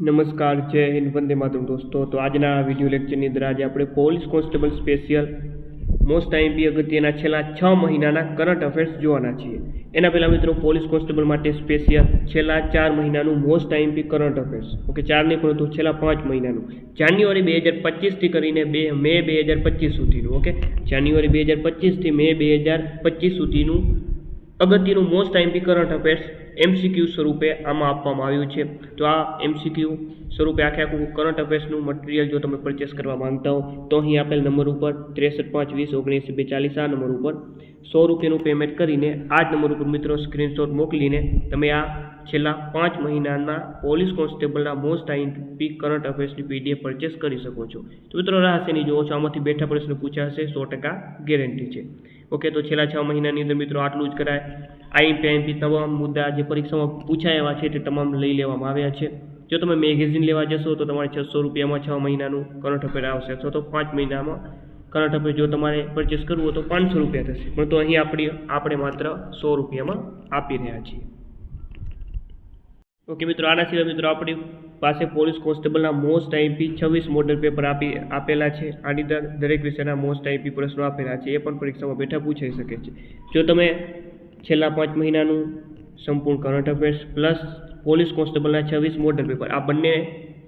નમસ્કાર, જય હિન્દ, વંદે માતરમ દોસ્તો. તો આજના વીડિયો લેક્ચરની અંદર આજે આપણે police constable special most IP અગત્યના છેલ્લા છ મહિનાના કરંટ અફેર્સ જોવાના છીએ. એના પહેલાં મિત્રો, પોલીસ કોન્સ્ટેબલ માટે સ્પેશિયલ છેલ્લા ચાર મહિનાનું most IP current affairs. Okay ચાર નહીં પરંતુ છેલ્લા પાંચ મહિનાનું. જાન્યુઆરી બે હજાર પચીસથી કરીને બે, મે બે હજાર પચીસ સુધીનું, ઓકે? જાન્યુઆરી બે હજાર પચીસથી મે બે હજાર પચીસ સુધીનું અગત્યનું most IMP current affairs MCQ સ્વરૂપે આમાં આપવામાં આવ્યું છે. તો આ એમસીક્યુ સ્વરૂપે આખે આખું કરંટ અફેર્સનું મટીરિયલ જો તમે પરચેસ કરવા માંગતા હો, તો અહીં આપેલ નંબર ઉપર ત્રેસઠ પાંચ વીસ ઓગણીસ બેચાલીસ આ નંબર ઉપર સો રૂપિયાનું પેમેન્ટ કરીને આ જ નંબર ઉપર મિત્રો સ્ક્રીનશોટ મોકલીને તમે આ છેલ્લા પાંચ મહિનાના પોલીસ કોન્સ્ટેબલના મોસ્ટ આઈમ્પી કરંટ અફેર્સની પીડીએફ પરચેસ કરી શકો છો. તો મિત્રો રહસ્યની જોવો છો, આમાંથી બેઠા પ્રશ્ન પૂછાશે, સો ટકા ગેરંટી છે. ઓકે તો છેલ્લા છ મહિનાની અંદર મિત્રો આટલું જ કરાય. આઈએમપી તમામ મુદ્દા જે પરીક્ષામાં પૂછાય એવા છે તે તમામ લઈ લેવામાં આવ્યા છે. જો તમે મેગેઝિન લેવા જશો તો તમારે છસો રૂપિયામાં છ મહિનાનું કરંટ અફેર આવશે અથવા તો પાંચ મહિનામાં કરંટ અફેર જો તમારે પરચેસ કરવું હોય તો પાંચસો રૂપિયા થશે. પણ તો અહીં આપણી, આપણે માત્ર સો રૂપિયામાં આપી રહ્યા છીએ. ઓકે મિત્રો, આના સિવાય મિત્રો આપણી પાસે પોલીસ કોન્સ્ટેબલના મોસ્ટ આઈપી છવ્વીસ મોડલ પેપર આપી, આપેલા છે. આની દરેક વિષયના મોસ્ટ આઈપી પ્રશ્નો આપેલા છે. એ પણ પરીક્ષામાં બેઠા પૂછાઈ શકે છે. જો તમે છેલ્લા પાંચ મહિનાનું સંપૂર્ણ કરંટ અફેર્સ પ્લસ પોલીસ કોન્સ્ટેબલના છવ્વીસ મોડલ પેપર આ બંને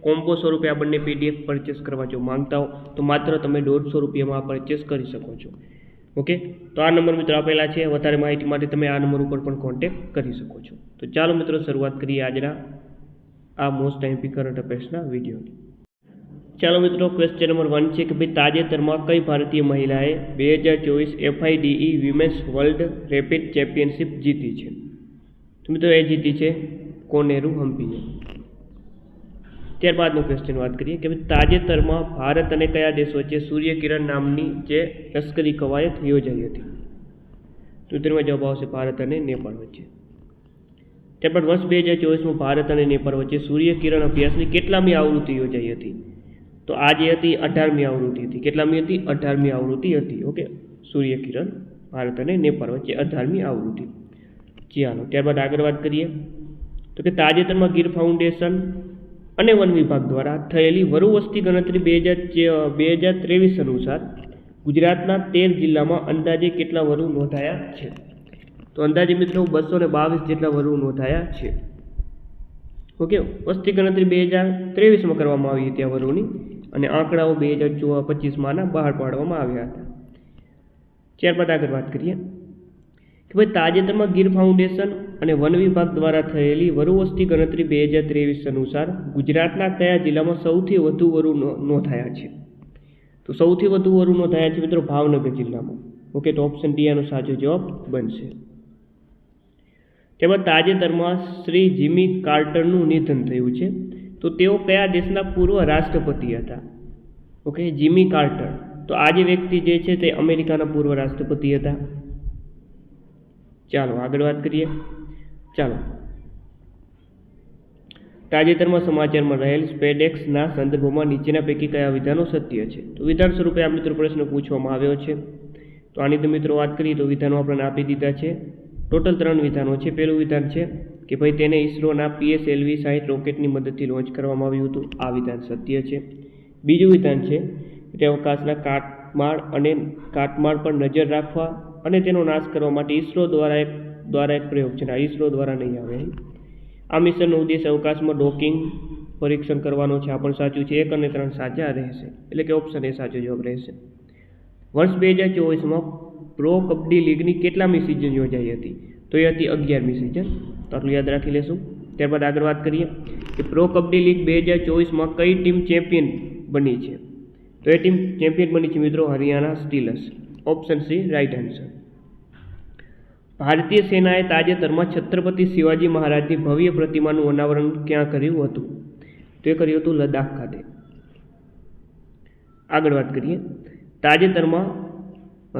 કોમ્બો સ્વરૂપે આ બંને પીડીએફ પરચેસ કરવા જો માંગતા હો, તો માત્ર તમે દોઢસો રૂપિયામાં પરચેસ કરી શકો છો. ઓકે તો આ નંબર મિત્રો આપેલા છે. વધારે માહિતી માટે તમે આ નંબર ઉપર પણ કોન્ટેક્ટ કરી શકો છો. તો ચાલો મિત્રો, શરૂઆત કરીએ આજના આ મોસ્ટ આઈપી કરંટ અફેર્સના વિડીયોની ચાલો મિત્રો ક્વેશ્ચન નંબર વન છે કે ભાઈ તાજેતરમાં કઈ ભારતીય મહિલાએ બે હજાર ચોવીસ FIDE women's world rapid championship જીતી છે? તો મિત્રો, એ જીતી છે કોનેરુ હમ્પીએ. ત્યારબાદનો ક્વેશ્ચન વાત કરીએ કે ભાઈ તાજેતરમાં ભારત અને કયા દેશ વચ્ચે સૂર્યકિરણ નામની જે લશ્કરી કવાયત યોજાઈ હતી? તો જવાબ આવશે ભારત અને નેપાળ વચ્ચે. ત્યારબાદ વર્ષ બે હજાર ચોવીસમાં ભારત અને નેપાળ વચ્ચે સૂર્યકિરણ અભ્યાસની કેટલામી આવૃત્તિ યોજાઈ હતી? તો આ જે હતી અઢારમી આવૃત્તિ હતી. કેટલામી હતી? અઢારમી આવૃત્તિ હતી. ઓકે? સૂર્યકિરણ ભારત અને નેપાળ વચ્ચે અઢારમી આવૃત્તિ. ચાલો ત્યારબાદ આગળ વાત કરીએ. તો કે તાજેતરમાં ગીર ફાઉન્ડેશન અને વન વિભાગ દ્વારા થયેલી વરુ વસ્તી ગણતરી બે હજાર બે હજાર ત્રેવીસ અનુસાર ગુજરાતના તેર જિલ્લામાં અંદાજે કેટલા વરુ નોંધાયા છે? તો અંદાજે મિત્રો બસો ને બાવીસ જેટલા વરુ નોંધાયા છે. ઓકે? વસ્તી ગણતરી બે હજાર ત્રેવીસમાં કરવામાં આવી હતી આ વરુની. અને આંકડાઓ બે હજાર ચો પચીસમાંના બહાર પાડવામાં આવ્યા હતા. ત્યારબાદ આગળ વાત કરીએ કે ભાઈ તાજેતરમાં ગીર ફાઉન્ડેશન અને વન વિભાગ દ્વારા થયેલી વરુવસ્તી ગણતરી બે હજાર ત્રેવીસ અનુસાર ગુજરાતના કયા જિલ્લામાં સૌથી વધુ વરુ નોંધાયા છે? તો સૌથી વધુ વરુ નોંધાયા છે મિત્રો ભાવનગર જિલ્લામાં. ઓકે, તો ઓપ્શન ડી આનો સાચો જવાબ બનશે. તેમાં તાજેતરમાં શ્રી જીમી કાર્ટરનું નિધન થયું છે. તો તેઓ કયા દેશના પૂર્વ રાષ્ટ્રપતિ હતા? ઓકે જીમી કાર્ટર તો આ જે વ્યક્તિ જે છે તે અમેરિકાના પૂર્વ રાષ્ટ્રપતિ હતા. ચાલો, આગળ વાત કરીએ. ચાલો. તાજેતરમાં સમાચારમાં રહેલ સ્પેડેક્સના સંદર્ભમાં નીચેના પૈકી કયા વિધાનો સત્ય છે? તો વિધાન સ્વરૂપે આ મિત્રો પ્રશ્ન પૂછવામાં આવ્યો છે. તો આની તો મિત્રો વાત કરીએ તો વિધાનો આપણને આપી દીધા છે. ટોટલ ત્રણ વિધાનો છે. પહેલું વિધાન છે કે ભાઈ તેને ઇસરોના પીએસએલવી સાહીઠ રોકેટની મદદથી લોન્ચ કરવામાં આવ્યું હતું. આ વિધાન સત્ય છે. બીજું વિધાન છે તે અવકાશના કાટમાળ અને કાટમાળ પર નજર રાખવા અને તેનો નાશ કરવા માટે ઇસરો દ્વારા એક દ્વારા એક પ્રયોગ છે. ઇસરો દ્વારા નહીં આવે. આ મિશનનો ઉદ્દેશ અવકાશમાં ડોકિંગ, પરીક્ષણ કરવાનો છે. આ પણ સાચું છે. એક અને ત્રણ સાચા રહેશે. એટલે કે ઓપ્શન એ સાચો જવાબ રહેશે. વર્ષ બે હજાર ચોવીસમાં પ્રો કબડ્ડી લીગની કેટલામી સિઝન યોજાઈ હતી? તો એ હતી અગિયારમી સિઝન તો આટલું યાદ રાખી લેશું. ત્યારબાદ આગળ વાત કરીએ કે પ્રો કબડ્ડી લીગ બે હજાર ચોવીસમાં કઈ ટીમ ચેમ્પિયન બની છે? તો એ ટીમ ચેમ્પિયન બની છે મિત્રો Haryana steelers option C right answer ભારતીય સેનાએ તાજેતરમાં છત્રપતિ શિવાજી મહારાજની ભવ્ય પ્રતિમાનું અનાવરણ ક્યાં કર્યું હતું? તો કર્યું હતું લદ્દાખ ખાતે. આગળ વાત કરીએ. તાજેતરમાં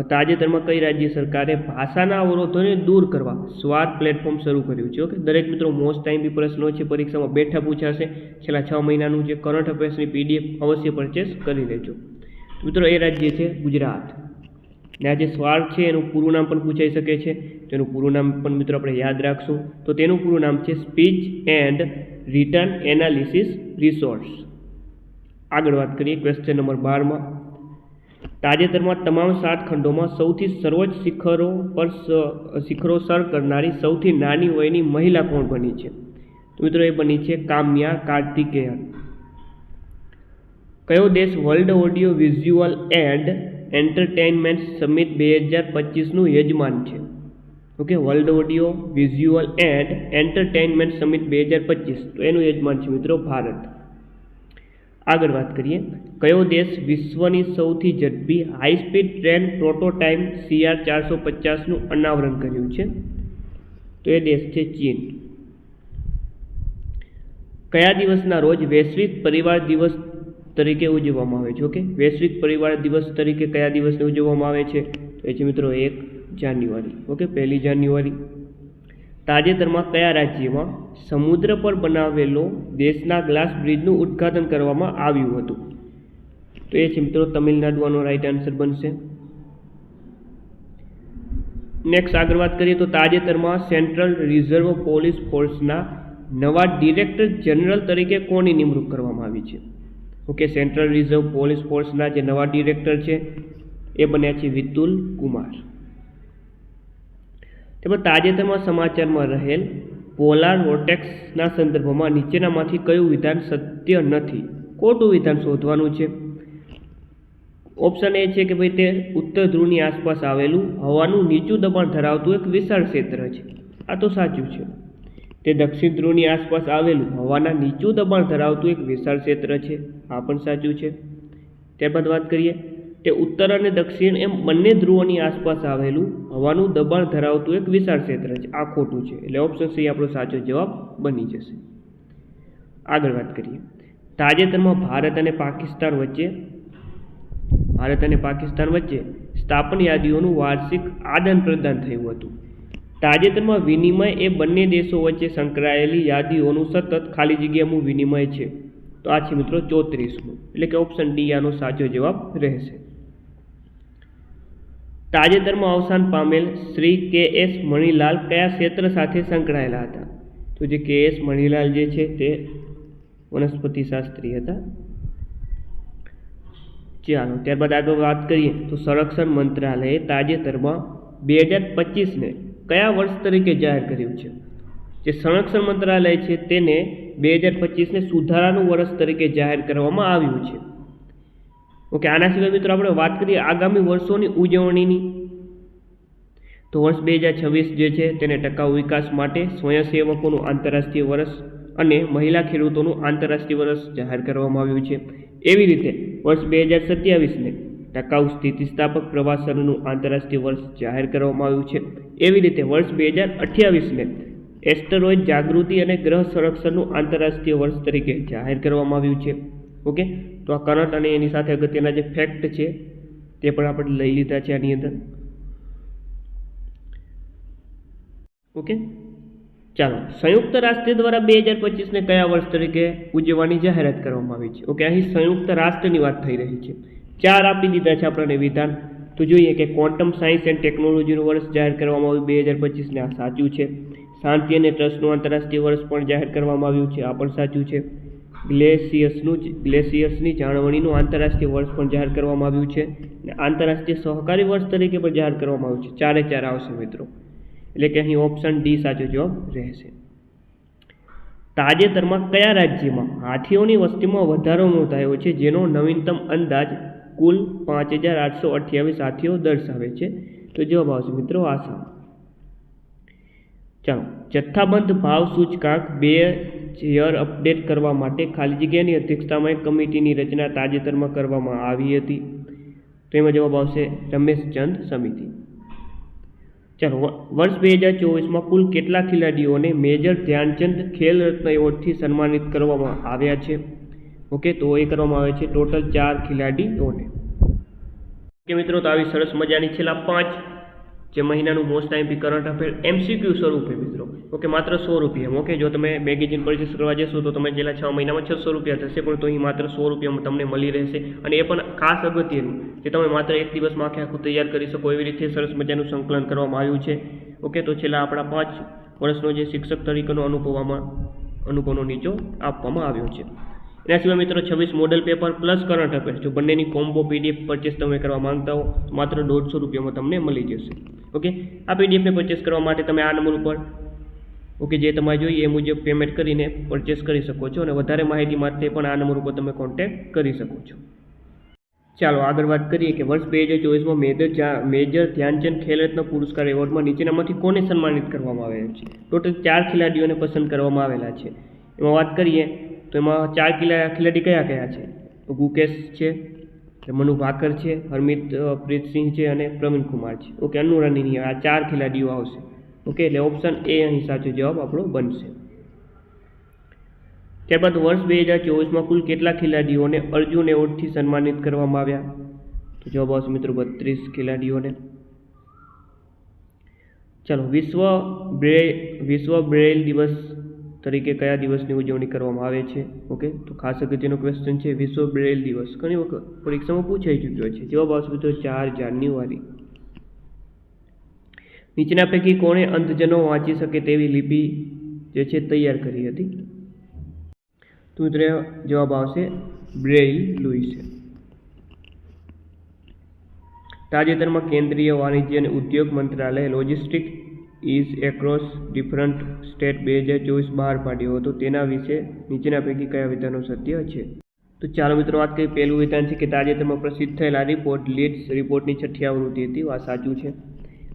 તાજેતરમાં કઈ રાજ્ય સરકારે ભાષાના અવરોધોને દૂર કરવા સ્વાદ પ્લેટફોર્મ શરૂ કર્યું છે? ઓકે, દરેક મિત્રો મોસ્ટ ટાઈમ બી પ્રશ્નો છે, પરીક્ષામાં બેઠા પૂછાશે. છેલ્લા છ મહિનાનું જે કરંટ અફેર્સની પીડીએફ અવશ્ય પરચેસ કરી લેજો. મિત્રો, એ રાજ્ય છે ગુજરાત. ને આ જે સ્વાર્થ છે, એનું પૂરું નામ પણ પૂછાઈ શકે છે. તેનું પૂરું નામ પણ મિત્રો આપણે યાદ રાખશું. તો તેનું પૂરું નામ છે speech and return analysis resource આગળ વાત કરીએ ક્વેશ્ચન નંબર બારમાં. તાજેતરમાં તમામ સાત ખંડોમાં સૌથી સર્વોચ્ચ શિખરો પર શિખરો સર કરનારી સૌથી નાની વયની મહિલા કોણ બની છે? તો મિત્રો એ બની છે કામ્યા કાર્તિકેયન. કયો દેશ world audio visual and entertainment summit બે હજાર પચીસનું યજમાન છે? Okay, world audio visual and entertainment summit બે હજાર પચીસ તો એનું યજમાન છે મિત્રો ભારત. આગળ વાત કરીએ. કયો દેશ વિશ્વની સૌથી ઝડપી high speed train prototype CR ચારસો પચાસનું અનાવરણ કર્યું છે? તો એ દેશ છે ચીન. કયા દિવસના રોજ વૈશ્વિક પરિવાર દિવસ તરીકે ઉજવવામાં આવે છે? ઓકે? વૈશ્વિક પરિવાર દિવસ તરીકે કયા દિવસને ઉજવવામાં આવે છે? તો એ છે મિત્રો એક જાન્યુઆરી. ઓકે? પહેલી જાન્યુઆરી. તાજેતરમાં કયા રાજ્યમાં સમુદ્ર પર બનાવેલો દેશના ગ્લાસ બ્રિજનું ઉદ્ઘાટન કરવામાં આવ્યું હતું? તો એ છે મિત્રો તમિલનાડુ આનો રાઈટ આન્સર બનશે. નેક્સ્ટ આગળ વાત કરીએ તો તાજેતરમાં સેન્ટ્રલ રિઝર્વ પોલીસ ફોર્સના નવા ડિરેક્ટર જનરલ તરીકે કોની નિમણૂક કરવામાં આવી છે? ઓકે સેન્ટ્રલ રિઝર્વ પોલીસ ફોર્સના જે નવા ડિરેક્ટર છે, એ બન્યા છે વિતુલ કુમાર. તેમજ તાજેતરમાં સમાચારમાં રહેલ પોલાર વોટેક્સના સંદર્ભમાં નીચેનામાંથી કયું વિધાન સત્ય નથી? ખોટું વિધાન શોધવાનું છે. ઓપ્શન એ છે કે ભાઈ તે ઉત્તર ધ્રુવની આસપાસ આવેલું હવાનું નીચું દબાણ ધરાવતું એક વિશાળ ક્ષેત્ર છે. આ તો સાચું છે. તે દક્ષિણ ધ્રુવની આસપાસ આવેલું હવાના નીચું દબાણ ધરાવતું એક વિશાળ ક્ષેત્ર છે. આ પણ સાચું છે. ત્યારબાદ વાત કરીએ તે ઉત્તર અને દક્ષિણ એમ બંને ધ્રુવોની આસપાસ આવેલું હવાનું દબાણ ધરાવતું એક વિશાળ ક્ષેત્ર છે. આ ખોટું છે. એટલે ઓપ્શન સી આપણો સાચો જવાબ બની જશે. આગળ વાત કરીએ. તાજેતરમાં ભારત અને પાકિસ્તાન વચ્ચે ભારત અને પાકિસ્તાન વચ્ચે સ્થાપન યાદીઓનું વાર્ષિક આદાન પ્રદાન થયું હતું. તાજેતરમાં વિનિમય એ બંને દેશો વચ્ચે સંકળાયેલી યાદીઓનું સતત ખાલી જગ્યાનું વિનિમય છે. તો આ છે મિત્રો ચોત્રીસમું. એટલે કે ઓપ્શન ડી આનો સાચો જવાબ રહેશે. તાજેતરમાં અવસાન પામેલ શ્રી કે એસ મણિલાલ કયા ક્ષેત્ર સાથે સંકળાયેલા હતા? તો જે કે એસ મણિલાલ જે છે તે વનસ્પતિ શાસ્ત્રી હતા. ચાલો, ત્યારબાદ આગળ વાત કરીએ તો સંરક્ષણ મંત્રાલયે તાજેતરમાં બે હજાર પચીસને કયા વર્ષ તરીકે જાહેર કર્યું છે? જે સંરક્ષણ મંત્રાલય છે તેને બે હજાર પચીસને સુધારાનું વર્ષ તરીકે જાહેર કરવામાં આવ્યું છે. ઓકે, આના સિવાય મિત્રો આપણે વાત કરીએ આગામી વર્ષોની ઉજવણીની. તો વર્ષ બે હજાર છવ્વીસ જે છે તેને ટકાઉ વિકાસ માટે સ્વયંસેવકોનું આંતરરાષ્ટ્રીય વર્ષ અને મહિલા ખેડૂતોનું આંતરરાષ્ટ્રીય વર્ષ જાહેર કરવામાં આવ્યું છે. એવી રીતે વર્ષ બે હજાર સત્યાવીસને ટકાઉ સ્થિતિસ્થાપક પ્રવાસનનું આંતરરાષ્ટ્રીય વર્ષ જાહેર કરવામાં આવ્યું છે. એવી રીતે વર્ષ બે હજાર અઠ્યાવીસને એસ્ટરોઇડ જાગૃતિ અને ગ્રહ સંરક્ષણનું આંતરરાષ્ટ્રીય વર્ષ તરીકે જાહેર કરવામાં આવ્યું છે. ઓકે તો આ કરંટ અને એની સાથે અગત્યના જે ફેક્ટ છે, તે પણ આપણે લઈ લીધા છે આની અંદર. ઓકે ચાલો. સંયુક્ત રાષ્ટ્ર દ્વારા બે હજાર પચીસને કયા વર્ષ તરીકે ઉજવવાની જાહેરાત કરવામાં આવી છે? ઓકે અહીં સંયુક્ત રાષ્ટ્રની વાત થઈ રહી છે. ચાર આપી દીધા છે આપણને વિધાન. તો જોઈએ કે ક્વોન્ટમ સાયન્સ એન્ડ ટેકનોલોજીનું વર્ષ જાહેર કરવામાં આવ્યું બે હજાર પચીસને. આ સાચું છે. શાંતિ અને ટ્રસ્ટનું આંતરરાષ્ટ્રીય વર્ષ પણ જાહેર કરવામાં આવ્યું છે. આ પણ સાચું છે. ગ્લેસિયસનું ગ્લેશિયસની જાળવણીનું આંતરરાષ્ટ્રીય વર્ષ પણ જાહેર કરવામાં આવ્યું છે અને આંતરરાષ્ટ્રીય સહકારી વર્ષ તરીકે પણ જાહેર કરવામાં આવ્યું છે. ચારે ચાર આવશે મિત્રો. એટલે કે અહીં ઓપ્શન ડી સાચો જવાબ રહેશે. તાજેતરમાં કયા રાજ્યમાં હાથીઓની વસ્તીમાં વધારો નોંધાયો છે? જેનો નવીનતમ અંદાજ કુલ પાંચ હજાર આઠસો અઠ્યાવીસ હાથીઓ દર્શાવે છે. તો જવાબ આવશે મિત્રો આસામ. ચાલો, જથ્થાબંધ ભાવ સૂચકાંક બે યર અપડેટ કરવા માટે ખાલી જગ્યાની અધ્યક્ષતામાં એક કમિટીની રચના તાજેતરમાં કરવામાં આવી હતી. તો એમાં જવાબ આવશે રમેશચંદ સમિતિ. ચાલો વર્ષ બે હજાર ચોવીસમાં કુલ કેટલા ખેલાડીઓને મેજર ધ્યાનચંદ ખેલ રત્ન એવોર્ડથી સન્માનિત કરવામાં આવ્યા છે? ઓકે, તો એ કરવામાં આવે છે ટોટલ ચાર ખેલાડીઓને. કે મિત્રો, તો આવી સરસ મજાની છેલ્લા પાંચ જે મહિનાનું most IMP current affair MCQ સ્વરૂપે મિત્રો. ઓકે, માત્ર સો રૂપિયામાં ઓકે, જો તમે મેગેઝિન પરચેસ કરવા જશો તો તમે છેલ્લા છ મહિનામાં છસો રૂપિયા થશે, પણ તો અહીં માત્ર સો રૂપિયામાં તમને મળી રહેશે. અને એ પણ ખાસ અગત્યનું કે તમે માત્ર એક દિવસમાં આખે આખું તૈયાર કરી શકો એવી રીતે સરસ મજાનું સંકલન કરવામાં આવ્યું છે. ઓકે, તો છેલ્લા આપણા પાંચ વર્ષનો જે શિક્ષક તરીકેનો અનુભવમાં અનુભવનો નીચો આપવામાં આવ્યો છે. એના મિત્રો છવ્વીસ model paper plus current affairs જો બંનેની કોમ્બો પીડીએફ પરચેસ તમે કરવા માંગતા હો, માત્ર દોઢસો રૂપિયામાં તમને મળી જશે. ઓકે આ પીડીએફને પરચેસ કરવા માટે તમે આ નંબર ઉપર ઓકે જે તમારે જોઈએ એ મુજબ પેમેન્ટ કરીને પરચેસ કરી શકો છો અને વધારે માહિતી માટે પણ આ નંબર ઉપર તમે કોન્ટેક્ટ કરી શકો છો. ચાલો, આગળ વાત કરીએ કે વર્ષ બે હજાર ચોવીસમાં મેજર મેજર ધ્યાનચંદ ખેલરત્ન પુરસ્કાર એવોર્ડમાં નીચેનામાંથી કોને સન્માનિત કરવામાં આવેલા છે? ટોટલ ચાર ખેલાડીઓને પસંદ કરવામાં આવેલા છે. એમાં વાત કરીએ તો એમાં ચાર ખેલા ખેલાડી કયા કયા છે? ગુકેશ છે મનુ ભાકર છે, હરમિત પ્રીતસિંહ છે અને પ્રવીણ કુમાર છે. ઓકે અનુ આ ચાર ખેલાડીઓ આવશે. ઓકે, એટલે ઓપ્શન એ અહીં સાચો જવાબ આપણો બનશે. ત્યારબાદ વર્ષ બે હજાર ચોવીસમાં કુલ કેટલા ખેલાડીઓને અર્જુન એવોર્ડથી સન્માનિત કરવામાં આવ્યા? તો જવાબ આવશે મિત્રો બત્રીસ ખેલાડીઓને. ચાલો, વિશ્વ બ્રે, વિશ્વ બ્રેલ દિવસ તરીકે કયા દિવસની ઉજવણી કરવામાં આવે છે? ઓકે તો ખાસ અગત્યનો ક્વેશ્ચન છે વિશ્વ બ્રેલ દિવસ. ઘણી વખત પરીક્ષામાં પૂછાઈ ચૂક્યો છે. જવાબ આવશે મિત્રો ચાર જાન્યુઆરી. નીચેના પૈકી કોણે અંધજનો વાંચી શકે તેવી લિપિ જે છે તૈયાર કરી હતી? તો મિત્રો, જવાબ આવશે બ્રેઇલ લુઈસે તાજેતરમાં કેન્દ્રીય વાણિજ્ય અને ઉદ્યોગ મંત્રાલય logistic ease across different state બે હજાર ચોવીસ બહાર પાડ્યો હતો. તેના વિશે નીચેના પૈકી કયા વિધાનો સત્ય છે? તો ચાલો મિત્રો વાત કરીએ પહેલું વિધાન છે કે તાજેતરમાં પ્રસિદ્ધ થયેલા રિપોર્ટ લીડ્સ રિપોર્ટની છઠ્ઠી આવૃત્તિ હતી. આ સાચું છે.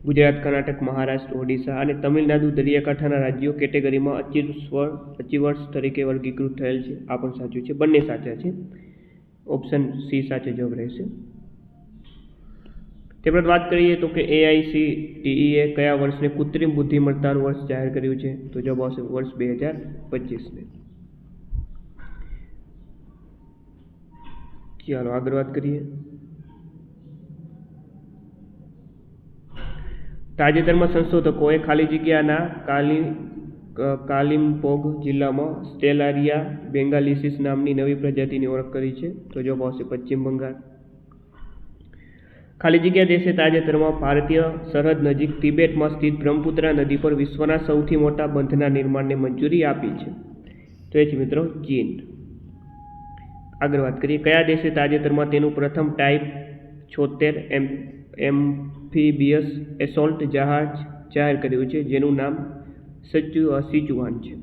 ગુજરાત, કર્ણાટક, મહારાષ્ટ્ર, ઓડિશા અને તમિલનાડુ દરિયાકાંઠાના રાજ્યો કેટેગરીમાં અચીવર અચીવર્સ તરીકે વર્ગીકૃત થયેલ છે. આ પણ સાચું છે. બંને સાચા છે. ઓપ્શન સી સાચો જવાબ રહેશે. તે બાદ વાત કરીએ તો કે એઆઈસીટીઈએ કયા વર્ષને કૃત્રિમ બુદ્ધિમત્તાનું વર્ષ જાહેર કર્યું છે? તો જવાબ આવશે વર્ષ બે હજાર પચીસને. ચાલો આગળ વાત કરીએ. તાજેતરમાં સંશોધકોએ ખાલી જગ્યાના કાલી કાલિમપોગ જિલ્લામાં સ્ટેલારિયા બેંગાલિસિસ નામની નવી પ્રજાતિની ઓળખ કરી છે. તો જવાબ આવશે પશ્ચિમ બંગાળ. ખાલી જગ્યા દેશે તાજેતરમાં ભારતીય સરહદ નજીક તિબેટમાં સ્થિત બ્રહ્મપુત્રા નદી પર વિશ્વના સૌથી મોટા બંધના નિર્માણને મંજૂરી આપી છે. તો એ છે મિત્રો ચીન. આગળ વાત કરીએ, કયા દેશે તાજેતરમાં તેનું પ્રથમ ટાઈપ છોતેર એમ, એમ્ફીબિયસ એસોલ્ટ જહાજ જાહેર કર્યું છે, જેનું નામ સચ્ચુ સિચુઆન છે.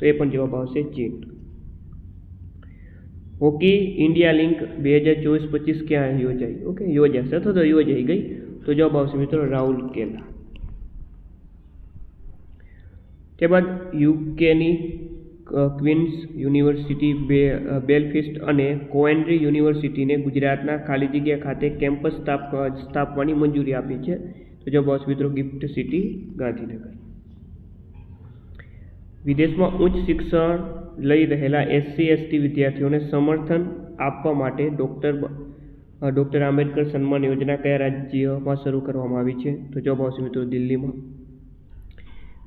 તો એ પણ જવાબ આવશે ચીન. હોકી ઇન્ડિયા લિંક બે હજાર ચોવીસ પચીસ ક્યાં યોજાઈ? ઓકે, યોજાશે. અથવા તો યોજાઈ ગઈ. તો જવાબ આવશે મિત્રો રાહુલ કેલા. ત્યારબાદ યુકેની ક્વીન્સ યુનિવર્સિટી, બે બેલફિસ્ટ અને કોએન્ડ્રી યુનિવર્સિટીને ગુજરાતના ખાલી જગ્યા ખાતે કેમ્પસ સ્થાપ સ્થાપવાની મંજૂરી આપી છે. તો જવાબ આવશે મિત્રો ગિફ્ટ સિટી ગાંધીનગર. વિદેશમાં ઉચ્ચ શિક્ષણ લઈ રહેલા એસસી એસટી વિદ્યાર્થીઓને સમર્થન આપવા માટે ડૉક્ટર ડૉક્ટર આંબેડકર સન્માન યોજના કયા રાજ્યમાં શરૂ કરવામાં આવી છે? તો જવાબ આવશે મિત્રો દિલ્હીમાં.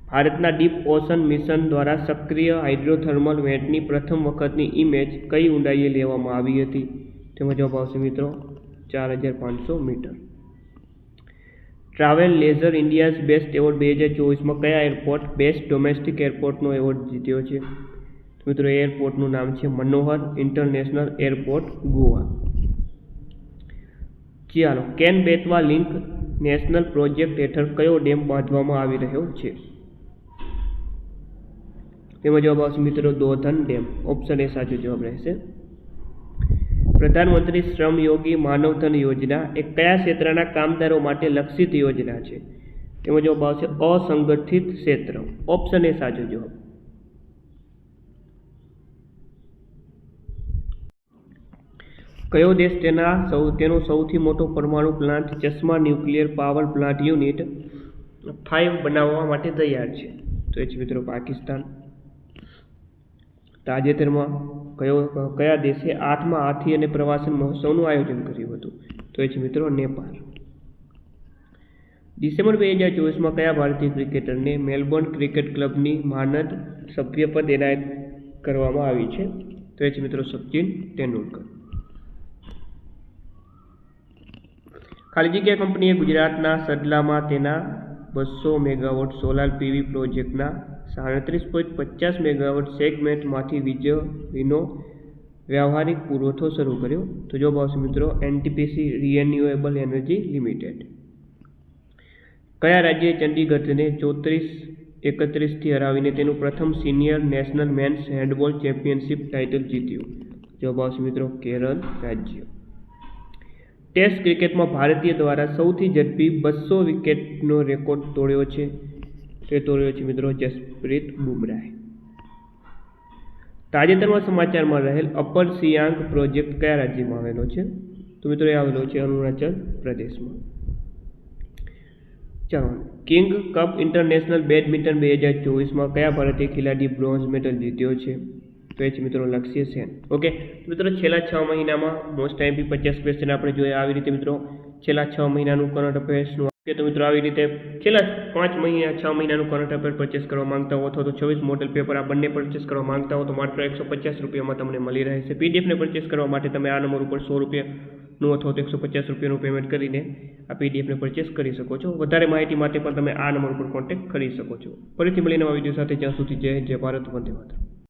ભારતના ડીપ ઓશન મિશન દ્વારા સક્રિય હાઇડ્રોથર્મલ વેન્ટની પ્રથમ વખતની ઇમેજ કઈ ઊંડાઈએ લેવામાં આવી હતી? તેમાં જવાબ આવશે મિત્રો ચાર હજાર પાંચસો metre. Travel leisure India's best award બે હજાર ચોવીસમાં કયા એરપોર્ટ બેસ્ટ ડોમેસ્ટિક એરપોર્ટનો એવોર્ડ જીત્યો છે? મિત્રો એરપોર્ટનું નામ છે મનોહર ઇન્ટરનેશનલ એરપોર્ટ ગોવા. ચાલો, Ken Betwa link national project હેઠળ કયો ડેમ બાંધવામાં આવી રહ્યો છે? તેમાં જવાબ આવશે મિત્રો, દોધન ડેમ. ઓપ્શન એ સાચો જવાબ રહેશે. પ્રધાનમંત્રી શ્રમયોગી માનવધન યોજના એ કયા ક્ષેત્રના કામદારો માટે લક્ષિત યોજના છે? તેમાં જવાબ આવશે અસંગઠિત ક્ષેત્ર. ઓપ્શન એ સાચો જવાબ. કયો દેશ તેના સૌ, તેનો સૌથી મોટો પરમાણુ plant Chashma nuclear power plant unit five બનાવવા માટે તૈયાર છે? તો એ છે મિત્રો પાકિસ્તાન. તાજેતરમાં કયો, કયા દેશે આઠમા હાથી અને પ્રવાસન મહોત્સવનું આયોજન કર્યું હતું? તો એ છે મિત્રો નેપાળ. ડિસેમ્બર બે હજાર ચોવીસમાં કયા ભારતીય ક્રિકેટરને મેલબોર્ન ક્રિકેટ ક્લબની માનદ સભ્યપદ એનાયત કરવામાં આવી છે? તો એ છે મિત્રો સચિન તેંડુલકર. ખાલી જગ્યા કંપનીએ ગુજરાતના સડલામાં તેના બસો મેગાવોટ સોલાર પીવી પ્રોજેક્ટના સાડત્રીસ પોઈન્ટ પચાસ મેગાવોટ સેગમેન્ટમાંથી વીજળીનો વ્યવહારિક પુરવઠો શરૂ કર્યો. તો જો ભાવશે મિત્રો એનટીપીસી રિન્યુએબલ એનર્જી લિમિટેડ કયા રાજ્યે ચંડીગઢને ચોત્રીસ એકત્રીસથી હરાવીને તેનું પ્રથમ senior national men's handball championship title જીત્યું? જવાબ આવશે મિત્રો, કેરળ રાજ્ય. ટેસ્ટ ક્રિકેટમાં ભારતીય દ્વારા સૌથી ઝડપી બસો વિકેટનો રેકોર્ડ તોડ્યો છે. તે તોડ્યો છે, મિત્રો, જસપ્રીત બુમરાહ. તાજેતરમાં સમાચારમાં રહેલ અપર સિયાંગ પ્રોજેક્ટ કયા રાજ્યમાં આવેલો છે? તો મિત્રો, એ આવેલો છે અરુણાચલ પ્રદેશમાં. ચાલો, કિંગ કપ ઇન્ટરનેશનલ બેડમિન્ટન બે હજાર ચોવીસમાં કયા ભારતીય ખેલાડી બ્રોન્ઝ મેડલ જીત્યો છે? તો એ છે મિત્રો, લક્ષ્ય સેન. ઓકે મિત્રો, છેલ્લા છ મહિનામાં મોસ્ટ ટાઈમથી પચાસ ક્વેશ્ચન આપણે જોઈએ આવી રીતે મિત્રો, છેલ્લા છ મહિનાનું કરંટ અફેર્સનું કે તો મિત્રો આવી રીતે છેલ્લા પાંચ મહિના, છ મહિનાનું કરંટ અફેર પરચેસ કરવા માંગતા હો અથવા તો છવ્વીસ મોડલ પેપર આ બંને પરચેસ કરવા માંગતા હો તો માત્ર એકસો પચાસ રૂપિયામાં તમને મળી રહેશે પીડીએફને પરચેસ કરવા માટે તમે આ નંબર ઉપર સો રૂપિયાનું અથવા તો એકસો પચાસ રૂપિયાનું પેમેન્ટ કરીને આ પીડીએફને પરચેસ કરી શકો છો. વધારે માહિતી માટે પણ તમે આ નંબર ઉપર કોન્ટેક્ટ કરી શકો છો. ફરીથી મળીને આ વીડિયો સાથે. જ્યાં સુધી જય જય ભારત, વંદે માતરમ.